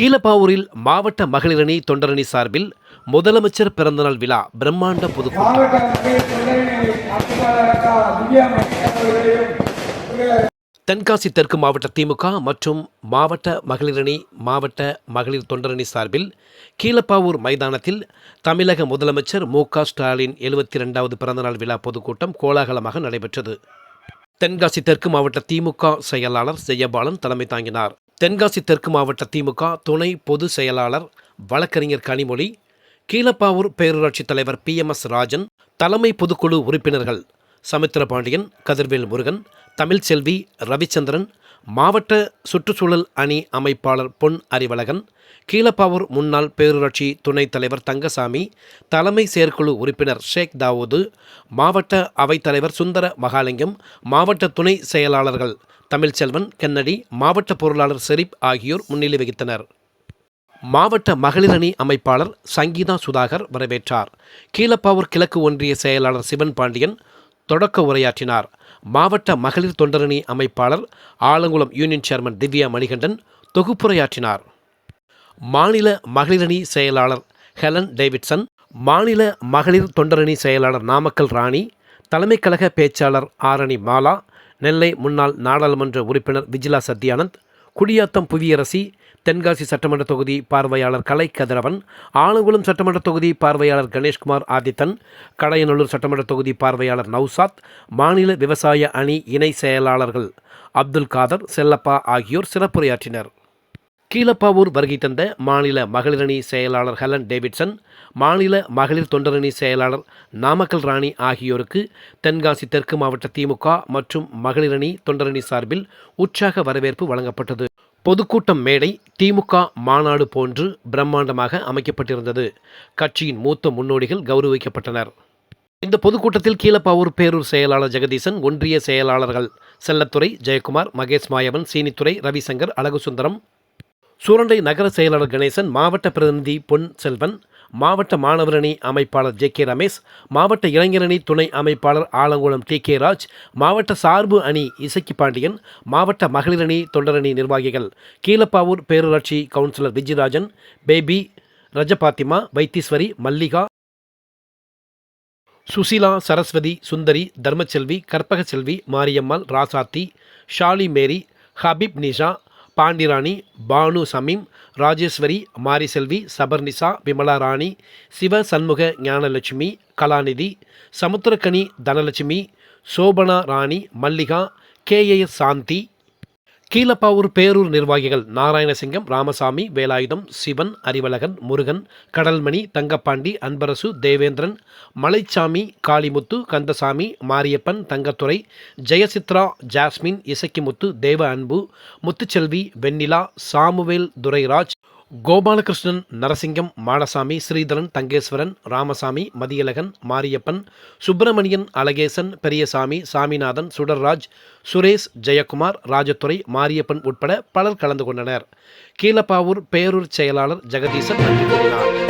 கீழப்பாவூரில் மாவட்ட மகளிரணி தொண்டரணி சார்பில் முதலமைச்சர் பிறந்தநாள் விழா பிரம்மாண்ட பொதுக்கூட்டம். தென்காசி தெற்கு மாவட்ட திமுக மற்றும் மாவட்ட மகளிரணி மாவட்ட மகளிர் தொண்டரணி சார்பில் கீழப்பாவூர் மைதானத்தில் தமிழக முதலமைச்சர் மு க ஸ்டாலின் எழுபத்தி ரெண்டாவது பிறந்தநாள் விழா பொதுக்கூட்டம் கோலாகலமாக நடைபெற்றது. தென்காசி தெற்கு மாவட்ட திமுக செயலாளர் செய்யபாலன் தலைமை தாங்கினார். தென்காசி தெற்கு மாவட்ட திமுக துணை பொதுச் செயலாளர் வழக்கறிஞர் கனிமொழி கீழப்பாவூர் பேரூராட்சி தலைவர் பி எம் எஸ் ராஜன் தலைமை பொதுக்குழு உறுப்பினர்கள் சமுத்திரபாண்டியன் கதிர்வேல் முருகன் தமிழ்ச்செல்வி ரவிச்சந்திரன் மாவட்ட சுற்றுச்சூழல் அணி அமைப்பாளர் பொன் அறிவழகன் கீழப்பாவூர் முன்னாள் பேரூராட்சி துணைத் தலைவர் தங்கசாமி தலைமை செயற்குழு உறுப்பினர் ஷேக் தாவூது மாவட்ட அவைத்தலைவர் சுந்தர மகாலிங்கம் மாவட்ட துணை செயலாளர்கள் தமிழ்ச்செல்வன் கென்னடி மாவட்ட பொருளாளர் செரிப் ஆகியோர் முன்னிலை வகித்தனர். மாவட்ட மகளிரணி அமைப்பாளர் சங்கீதா சுதாகர் வரவேற்றார். கீழப்பாவூர் கிழக்கு ஒன்றிய செயலாளர் சிவன் பாண்டியன் தொடக்க உரையாற்றினார். மாவட்ட மகளிர் தொண்டரணி அமைப்பாளர் ஆலங்குளம் யூனியன் சேர்மன் திவ்யா மணிகண்டன் தொகுப்புரையாற்றினார். மாநில மகளிரணி செயலாளர் ஹெலன் டேவிட்சன் மாநில மகளிர் தொண்டரணி செயலாளர் நாமக்கல் ராணி தலைமைக் கழக பேச்சாளர் ஆரணி மாலா நெல்லை முன்னாள் நாடாளுமன்ற உறுப்பினர் விஜிலா சத்யானந்த் குடியாத்தம் புவியரசி தென்காசி சட்டமன்ற தொகுதி பார்வையாளர் கலை கதிரவன் ஆலங்குளம் சட்டமன்ற தொகுதி பார்வையாளர் கணேஷ்குமார் ஆதித்தன் கடையநல்லூர் சட்டமன்ற தொகுதி பார்வையாளர் நௌசாத் மாநில விவசாய அணி இணை செயலாளர்கள் அப்துல் காதர் செல்லப்பா ஆகியோர் சிறப்புரையாற்றினர். கீழப்பாவூர் வருகை தந்த மாநில மகளிரணி செயலாளர் ஹெலன் டேவிட்சன் மாநில மகளிர் தொண்டரணி செயலாளர் நாமக்கல் ராணி ஆகியோருக்கு தென்காசி தெற்கு மாவட்ட திமுக மற்றும் மகளிரணி தொண்டரணி சார்பில் உற்சாக வரவேற்பு வழங்கப்பட்டது. பொதுக்கூட்டம் மேடை திமுக மாநாடு போன்று பிரம்மாண்டமாக அமைக்கப்பட்டிருந்தது. கட்சியின் மூத்த முன்னோடிகள் கௌரவிக்கப்பட்டனர். இந்த பொதுக்கூட்டத்தில் கீழப்பாவூர் பேரூர் செயலாளர் ஜெகதீசன் ஒன்றிய செயலாளர்கள் செல்லத்துறை ஜெயக்குமார் மகேஷ் மாயவன் சீனித்துறை ரவிசங்கர் அழகுசுந்தரம் சூரண்டை நகர செயலாளர் கணேசன் மாவட்ட பிரதிநிதி பொன் செல்வன் மாவட்ட மாணவரணி அமைப்பாளர் ஜே கே ரமேஷ் மாவட்ட இளைஞரணி துணை அமைப்பாளர் ஆலங்குளம் டி கே ராஜ் மாவட்ட சார்பு அணி இசக்கி பாண்டியன் மாவட்ட மகளிரணி தொண்டரணி நிர்வாகிகள் கீழப்பாவூர் பேரூராட்சி councillor Vijayarajan Baby Rajafathima Vaitheeswari Mallika Susila Saraswathi Sundari Dharmaselvi Karpagaselvi Mariammal Rasathi Shali Mary Habeeb Nisha Pandirani Banu Shameem Rajeswari Mariselvi Sabarnisa Vimala Rani Siva Shanmuga Gnanalakshmi Kalanidhi Samuthirakani Dhanalakshmi Sobhana Rani Mallika KAS Shanthi Keezhapavur Perur நிர்வாகிகள் Narayanasingam Ramasamy Velayutham Sivan Arivazhagan Murugan Kadalmani Thangapandi Anbarasu Devendran Malaichamy Kalimuthu Kandasamy Mariappan Thangathurai Jayachitra Jasmine Isakkimuthu Deva Anbu Muthuselvi Vennila Samuel Durairaj Gopalakrishnan Narasingam Madasamy Sridharan Thangeswaran Ramasamy Mathiyazhagan Mariappan Subramanian Alagesan Periyasamy Saminathan Sudarraj Suresh Jayakumar Rajathurai Mariappan உட்பட பலர் கலந்து கொண்டனர். கீழப்பாவூர் பேரூர் செயலாளர் ஜெகதீசன் நன்றி கூறினார்.